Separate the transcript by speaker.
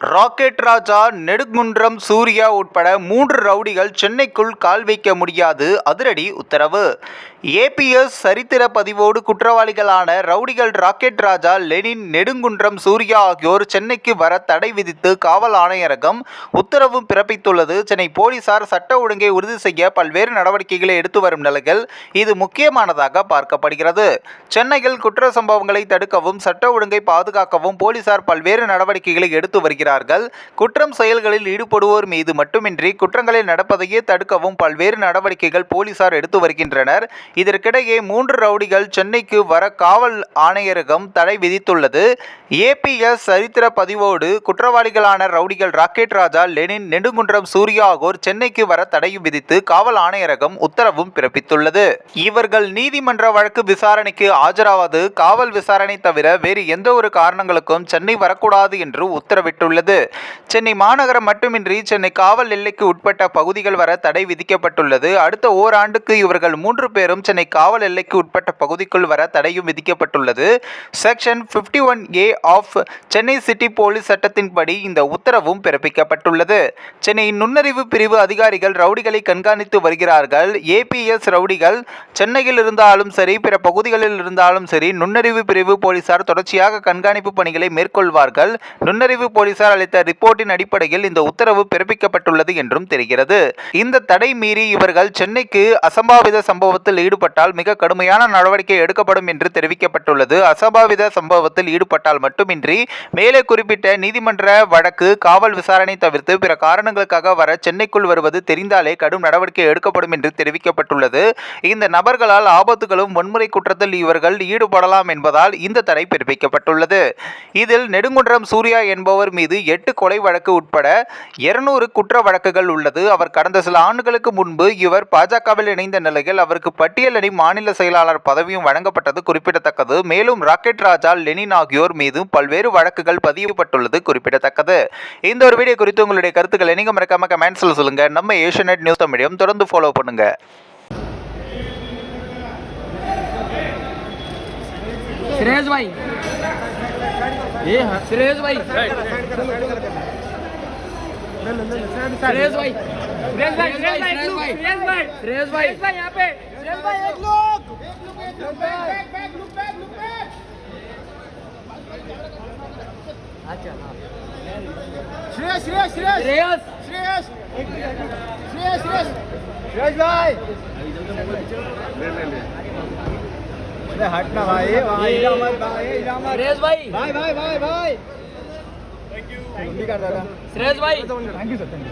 Speaker 1: Rocket ராஜா நெடுங்குன்றம் சூர்யா உட்பட மூன்று ரவுடிகள் சென்னைக்குள் கால் வைக்க முடியாது அதிரடி உத்தரவு. ஏபிஎஸ் சரித்திர பதிவோடு குற்றவாளிகளான ரவுடிகள் ராக்கெட் ராஜா லெனின் நெடுங்குன்றம் சூர்யா ஆகியோர் சென்னைக்கு வர தடை விதித்து காவல் ஆணையரகம் உத்தரவும் பிறப்பித்துள்ளது. சென்னை போலீசார் சட்ட ஒழுங்கை உறுதி செய்ய பல்வேறு நடவடிக்கைகளை எடுத்து வரும் நிலையில் இது முக்கியமானதாக பார்க்கப்படுகிறது. சென்னையில் குற்ற சம்பவங்களை தடுக்கவும் சட்ட ஒழுங்கை பாதுகாக்கவும் போலீசார் பல்வேறு நடவடிக்கைகளை எடுத்து வருகிறது வருகிறார்கள் குற்றம் செயல்களில் ஈடுபடுவோர் மீது மட்டுமின்றி குற்றங்களில் நடப்பதையே தடுக்கவும் பல்வேறு நடவடிக்கைகள் போலீசார் எடுத்து வருகின்றனர். இதற்கிடையே மூன்று ரவுடிகள் சென்னைக்கு வர காவல் ஆணையரகம் தடை விதித்துள்ளது. ஏபிஎஸ் சரித்திர பதிவோடு குற்றவாளிகளான ரவுடிகள் ராக்கெட் ராஜா லெனின் நெடுங்குன்றம் சூர்யா ஆகியோர் சென்னைக்கு வர தடையும் விதித்து காவல் ஆணையரகம் உத்தரவும் பிறப்பித்துள்ளது. இவர்கள் நீதிமன்ற வழக்கு விசாரணைக்கு ஆஜராவது காவல் விசாரணை தவிர வேறு எந்த ஒரு காரணங்களுக்கும் சென்னை வரக்கூடாது என்று உத்தரவிட்டுள்ளது உள்ளது. சென்னை மாநகரம் மட்டுமின்றி சென்னை காவல் எல்லைக்கு உட்பட்ட பகுதிகள் வர தடை விதிக்கப்பட்டுள்ளது. அடுத்த ஓராண்டுக்கு இவர்கள் மூன்று பேரும் சென்னை காவல் எல்லைக்கு உட்பட்ட பகுதிக்குள் வர தடையும் விதிக்கப்பட்டுள்ளது. Section 51 one A of Chennai city police சட்டத்தின்படி இந்த உத்தரவும் பிறப்பிக்கப்பட்டுள்ளது. சென்னை நுண்ணறிவு பிரிவு அதிகாரிகள் ரவுடிகளை கண்காணித்து வருகிறார்கள். ஏபிஎஸ் ரவுடிகள் சென்னையில் இருந்தாலும் சரி பிற பகுதிகளில் இருந்தாலும் சரி நுண்ணறிவு பிரிவு போலீசார் தொடர்ச்சியாக கண்காணிப்பு பணிகளை மேற்கொள்வார்கள். நுண்ணறிவு போலீசார் அளித்த ரிப்போர்ட் ரிப்போர்ட்டின் அடிப்படையில் இந்த உத்தரவு பிறப்பிக்கப்பட்டுள்ளது என்றும் தெரிகிறது. இந்த தடை மீறி இவர்கள் சென்னைக்கு அசம்பாவித சம்பவத்தில் ஈடுபட்டால் மிக கடுமையான நடவடிக்கை எடுக்கப்படும் என்று தெரிவிக்கப்பட்டுள்ளது. அசம்பாவித சம்பவத்தில் ஈடுபட்டால் மட்டுமின்றி மேலே குறிப்பிட்ட நீதிமன்ற வழக்கு காவல் விசாரணை தவிர்த்து பிற காரணங்களுக்காக வர சென்னைக்குள் வருவது தெரிந்தாலே கடும் நடவடிக்கை எடுக்கப்படும் என்று தெரிவிக்கப்பட்டுள்ளது. இந்த நபர்களால் ஆபத்துகளும் வன்முறை குற்றத்தில் இவர்கள் ஈடுபடலாம் என்பதால் இந்த தடை பிறப்பிக்கப்பட்டுள்ளது. இதில் நெடுங்குன்றம் சூர்யா என்பவர் மீது எட்டு கொலை வழக்கு உட்பட இருநூறு குற்ற வழக்குகள் உள்ளது அவர் கடந்த சில ஆண்டுகளுக்கு முன்பு இவர் பாஜகவில் இணைந்த நிலையில் அவருக்கு பட்டியலணி மாநில செயலாளர் பதவியும் வழங்கப்பட்டது குறிப்பிடத்தக்கது மேலும் ராக்கெட் ராஜா லெனின் ஆகியோர் மீது பல்வேறு வழக்குகள் பதியப்பட்டுள்ளது குறிப்பிடத்தக்கது இந்த ஒரு வீடியோ குறித்து உங்களுடைய கருத்துக்களை நீங்க மறக்காம கமெண்ட்ஸ்ல சொல்லுங்க நம்ம ஏஷியநெட் நியூஸ் தமிழையும் தொடர்ந்து ஃபாலோ பண்ணுங்க
Speaker 2: श्रेयस भाई ये हाँ, श्रेयस भाई सुरेश भाई। सुरेश भाई सुरेश भाई सुरेश भाई। सुरेश भाई। सुरेश भाई यहाँ पे। सुरेश भाई एक लोग। अच्छा हाँ।
Speaker 3: श्रेयस श्रेयस श्रेयस।
Speaker 2: श्रेयस।
Speaker 3: श्रेयस। श्रेयस श्रेयस। श्रेयस भाई। ले ले ले अरे हटना भाई वहाँ इलामत भाई इलामत
Speaker 2: श्रेयस भाई।
Speaker 3: भाई भाई भाई भाई।
Speaker 2: श्रेयस भाई.
Speaker 3: Thank you sir thank you